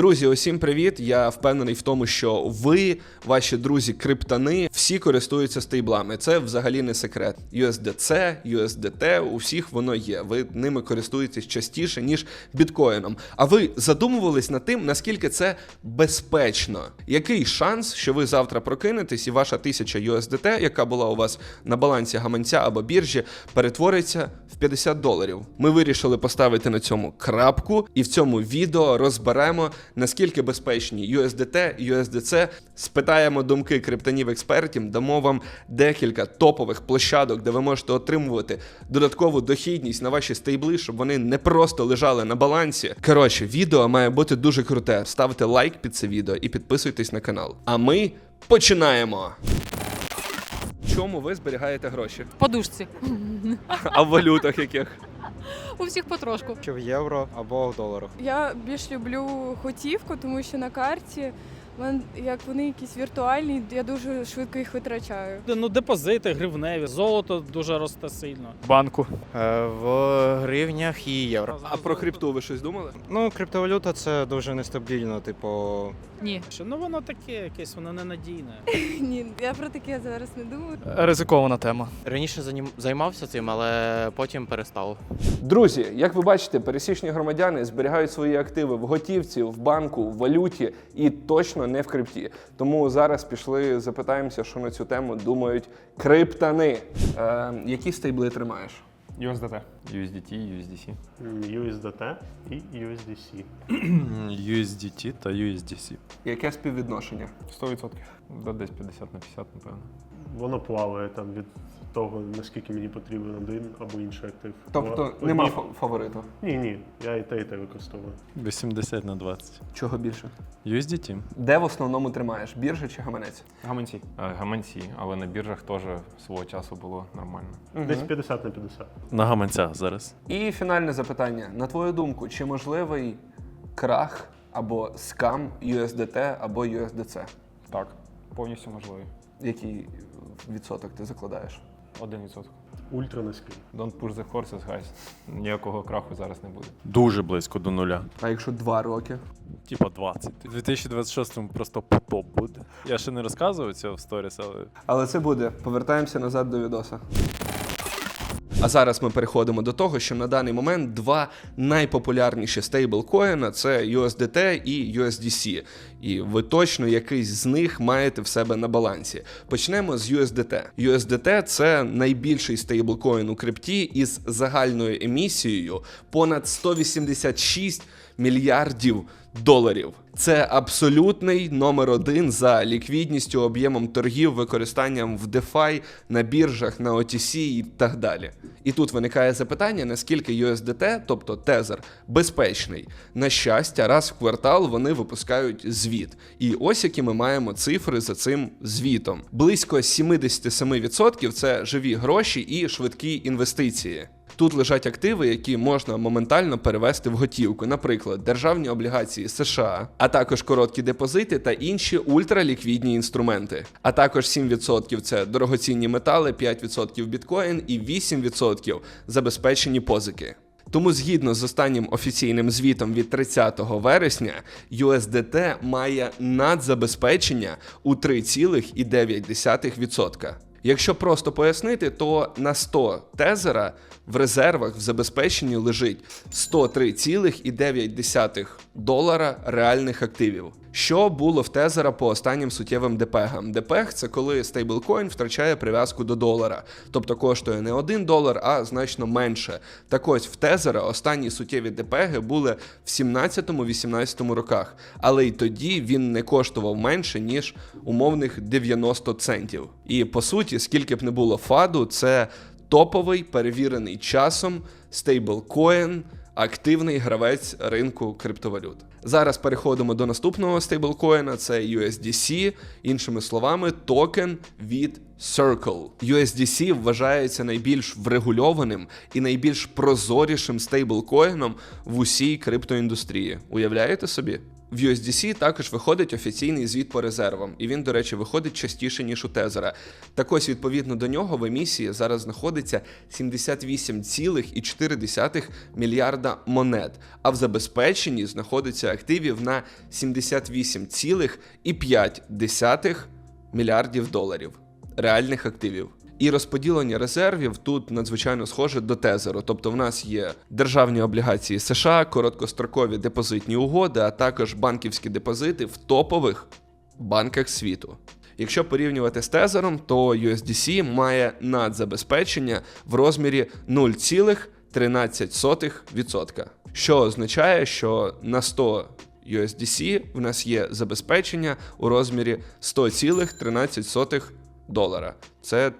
Друзі, усім привіт! Я впевнений в тому, що ви, ваші друзі, криптани, всі користуються стейблами. Це взагалі не секрет. USDC, USDT, у всіх воно є. Ви ними користуєтесь частіше, ніж біткоїном. А ви задумувались над тим, наскільки це безпечно? Який шанс, що ви завтра прокинетесь і ваша тисяча USDT, яка була у вас на балансі гаманця або біржі, перетвориться в 50 доларів? Ми вирішили поставити на цьому крапку, і в цьому відео розберемо, наскільки безпечні USDT, USDC, спитаємо думки криптонів-експертів, дамо вам декілька топових площадок, де ви можете отримувати додаткову дохідність на ваші стейбли, щоб вони не просто лежали на балансі. Коротше, відео має бути дуже круте. Ставте лайк під це відео і підписуйтесь на канал. А ми починаємо. В чому ви зберігаєте гроші? Подушці. А в валютах яких? У всіх потрошку. Чи в євро або в доларах. Я більш люблю готівку, тому що на карті як вони якісь віртуальні, я дуже швидко їх витрачаю. Ну, депозити, гривневі, золото дуже росте сильно. банку. Е, в гривнях і євро. А про крипту ви щось думали? Ну, криптовалюта це дуже нестабільно, типу. Ні. Що, Ну воно таке якесь, воно ненадійне. Ні, я про таке зараз не думаю. Ризикована тема. Раніше займався цим, але потім перестав. Друзі, як ви бачите, пересічні громадяни зберігають свої активи в готівці, в банку, в валюті і точно не в крипті. Тому зараз пішли, запитаємося, що на цю тему думають криптани. Е, які стейбли тримаєш? USDT. USDT, USDC. USDT і USDC. USDT та USDC. Яке співвідношення? 100%. Да, десь 50 на 50, напевно. Воно плаває там від того, наскільки мені потрібен один або інший актив. Тобто Одні- нема фа- фавориту. Ні, ні, я і те, і те використовую. 80 на 20. Чого більше? USDT. Де в основному тримаєш? Біржа чи гаманець? Гаманці. Е, Гаманці, але на біржах теж свого часу було нормально. Десь 50 на 50. На гаманцях зараз. І фінальне запитання. На твою думку, чи можливий крах або скам USDT або USDC? Так, повністю можливий. Який відсоток ти закладаєш? 1%. Ультра низький. Don't push the horses, guys. Ніякого краху зараз не буде. Дуже близько до нуля. А якщо два роки? Типа 20. У 2026-му просто потоп буде. Я ще не розказував цього в сторіс, але Але це буде. Повертаємося назад до відоса. А зараз ми переходимо до того, що на даний момент два найпопулярніші стейблкоїна це USDT і USDC. І ви точно якийсь з них маєте в себе на балансі. Почнемо з USDT. USDT – це найбільший стейблкоін у крипті із загальною емісією понад 186 мільярдів доларів. Це абсолютний номер один за ліквідністю, об'ємом торгів, використанням в DeFi, на біржах, на OTC і так далі. І тут виникає запитання, наскільки USDT, тобто тезер, безпечний. На щастя, раз в квартал вони випускають звіт. І ось які ми маємо цифри за цим звітом. Близько 77% це живі гроші і швидкі інвестиції. Тут лежать активи, які можна моментально перевести в готівку, наприклад, державні облігації США, а також короткі депозити та інші ультраліквідні інструменти. А також 7% це дорогоцінні метали, 5% біткоін і 8% забезпечені позики. Тому, згідно з останнім офіційним звітом від 30 вересня, USDT має надзабезпечення у 3,9%. Якщо просто пояснити, то на 100 тезера в резервах в забезпеченні лежить 103,9 долара реальних активів. Що було в тезера по останнім суттєвим депегам? Депег це коли стейблкоін втрачає прив'язку до долара, тобто коштує не 1 долар, а значно менше. Так ось в тезера останні суттєві депеги були в 17-18 роках, але й тоді він не коштував менше ніж умовних 90 центів. І по суті, скільки б не було фаду, це топовий перевірений часом стейблкоін, активний гравець ринку криптовалют. Зараз переходимо до наступного стейблкоїна, це USDC, іншими словами, токен від Circle. USDC вважається найбільш врегульованим і найбільш прозорішим стейблкоїном в усій криптоіндустрії. Уявляєте собі? В USDC також виходить офіційний звіт по резервам, і він, до речі, виходить частіше, ніж у Тезера. Так ось, відповідно до нього, в емісії зараз знаходиться 78,4 мільярда монет, а в забезпеченні знаходиться активів на 78,5 мільярдів доларів реальних активів. І розподілення резервів тут надзвичайно схоже до тезеру. Тобто, в нас є державні облігації США, короткострокові депозитні угоди, а також банківські депозити в топових банках світу. Якщо порівнювати з тезером, то USDC має надзабезпечення в розмірі 0,13%, що означає, що на 100 USDC в нас є забезпечення у розмірі 100,13 долара. Це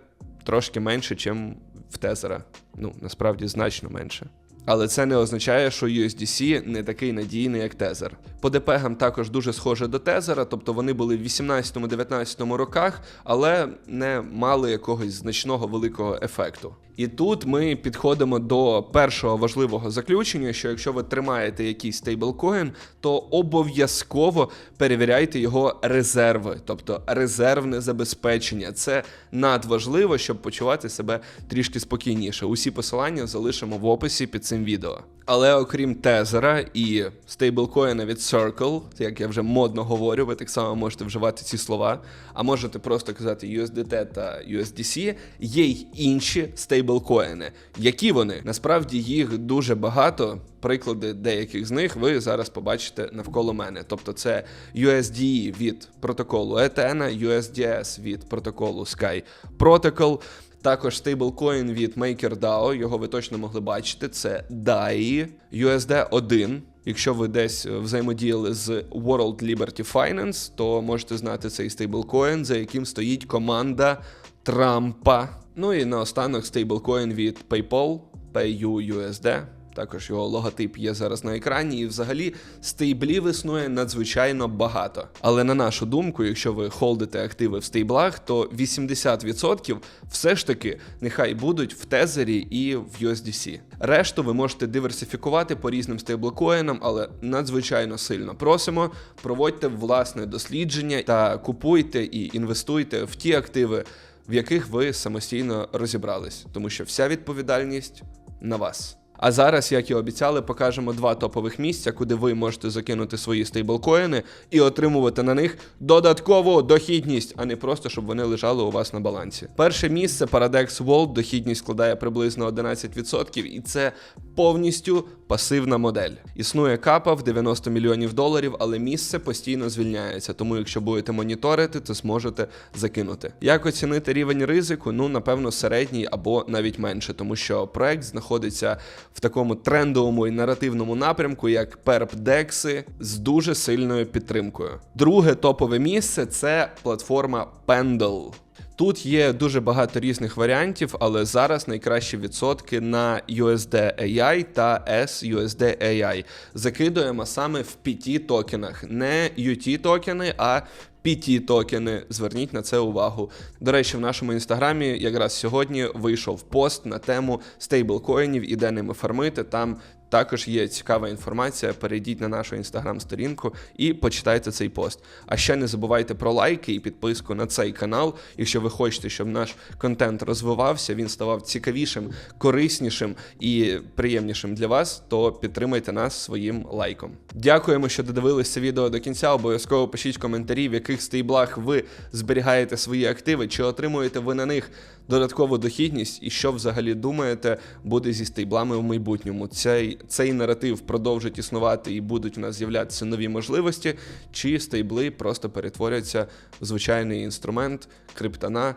трошки менше, ніж в Тезера. Ну, насправді значно менше. Але це не означає, що USDC не такий надійний, як Тезер. По ДПГам також дуже схоже до Тезера, тобто вони були в 18-19 роках, але не мали якогось значного великого ефекту. І тут ми підходимо до першого важливого заключення: що якщо ви тримаєте якийсь стейблкоін, то обов'язково перевіряйте його резерви, тобто резервне забезпечення. Це надважливо, щоб почувати себе трішки спокійніше. Усі посилання залишимо в описі під цим відео. Але окрім тезера і стейблкоїна від Circle, як я вже модно говорю, ви так само можете вживати ці слова, а можете просто казати USDT та USDC, є й інші стейблкоїни. Які вони? Насправді їх дуже багато. Приклади деяких з них ви зараз побачите навколо мене. Тобто це USDE від протоколу Ethena, USDS від протоколу Sky Protocol, також стейблкоін від MakerDAO, його ви точно могли бачити. Це DAI, USD 1. Якщо ви десь взаємодіяли з World Liberty Finance, то можете знати цей стейблкоін, за яким стоїть команда Трампа. Ну і наостанок стейблкоін від PayPal, PayUSD. Також його логотип є зараз на екрані, і взагалі стейблів існує надзвичайно багато. Але на нашу думку, якщо ви холдите активи в стейблах, то 80% все ж таки нехай будуть в тезері і в USDC. Решту ви можете диверсифікувати по різним стейблкоїнам, але надзвичайно сильно просимо. Проводьте власне дослідження та купуйте і інвестуйте в ті активи, в яких ви самостійно розібрались, тому що вся відповідальність на вас. А зараз, як і обіцяли, покажемо два топових місця, куди ви можете закинути свої стейблкоїни і отримувати на них додаткову дохідність, а не просто щоб вони лежали у вас на балансі. Перше місце Paradex World, дохідність складає приблизно 11%, і це повністю пасивна модель. Існує капа в 90 мільйонів доларів, але місце постійно звільняється. Тому, якщо будете моніторити, то зможете закинути. Як оцінити рівень ризику? Ну, напевно, середній або навіть менше, тому що проект знаходиться в такому трендовому і наративному напрямку, як перпдекси з дуже сильною підтримкою. Друге топове місце це платформа Pendle. Тут є дуже багато різних варіантів, але зараз найкращі відсотки на USD AI та SUSD AI. Закидуємо саме в PT токенах, не UT токени, а PT токени. Зверніть на це увагу. До речі, в нашому інстаграмі якраз сьогодні вийшов пост на тему стейблкоїнів і де ними фармити. Там також є цікава інформація. Перейдіть на нашу інстаграм-сторінку і почитайте цей пост. А ще не забувайте про лайки і підписку на цей канал. Якщо ви хочете, щоб наш контент розвивався, він ставав цікавішим, кориснішим і приємнішим для вас, то підтримайте нас своїм лайком. Дякуємо, що додивилися відео до кінця. Обов'язково пишіть коментарі, в яких стейблах ви зберігаєте свої активи, чи отримуєте ви на них додаткову дохідність, і що взагалі думаєте буде зі стейблами в майбутньому. Цей, цей наратив продовжить існувати і будуть у нас з'являтися нові можливості, чи стейбли просто перетворяться в звичайний інструмент криптона.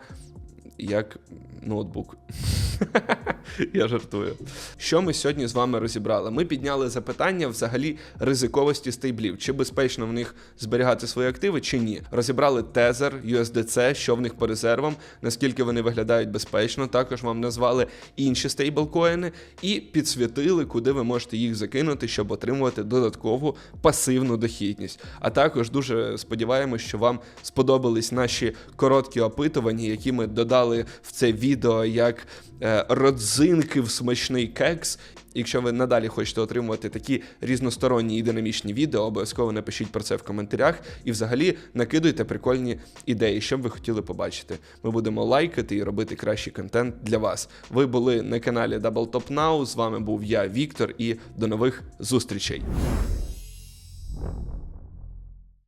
Як ноутбук. Я жартую. Що ми сьогодні з вами розібрали? Ми підняли запитання взагалі ризиковості стейблів, чи безпечно в них зберігати свої активи, чи ні. Розібрали тезер, USDC, що в них по резервам, наскільки вони виглядають безпечно. Також вам назвали інші стейблкоїни і підсвітили, куди ви можете їх закинути, щоб отримувати додаткову пасивну дохідність. А також дуже сподіваємось, що вам сподобались наші короткі опитування, які ми додали в це відео як е, родзинки в смачний кекс. Якщо ви надалі хочете отримувати такі різносторонні і динамічні відео, обов'язково напишіть про це в коментарях і взагалі накидуйте прикольні ідеї, що б ви хотіли побачити. Ми будемо лайкати і робити кращий контент для вас. Ви були на каналі Double Top Now. З вами був я, Віктор, і до нових зустрічей.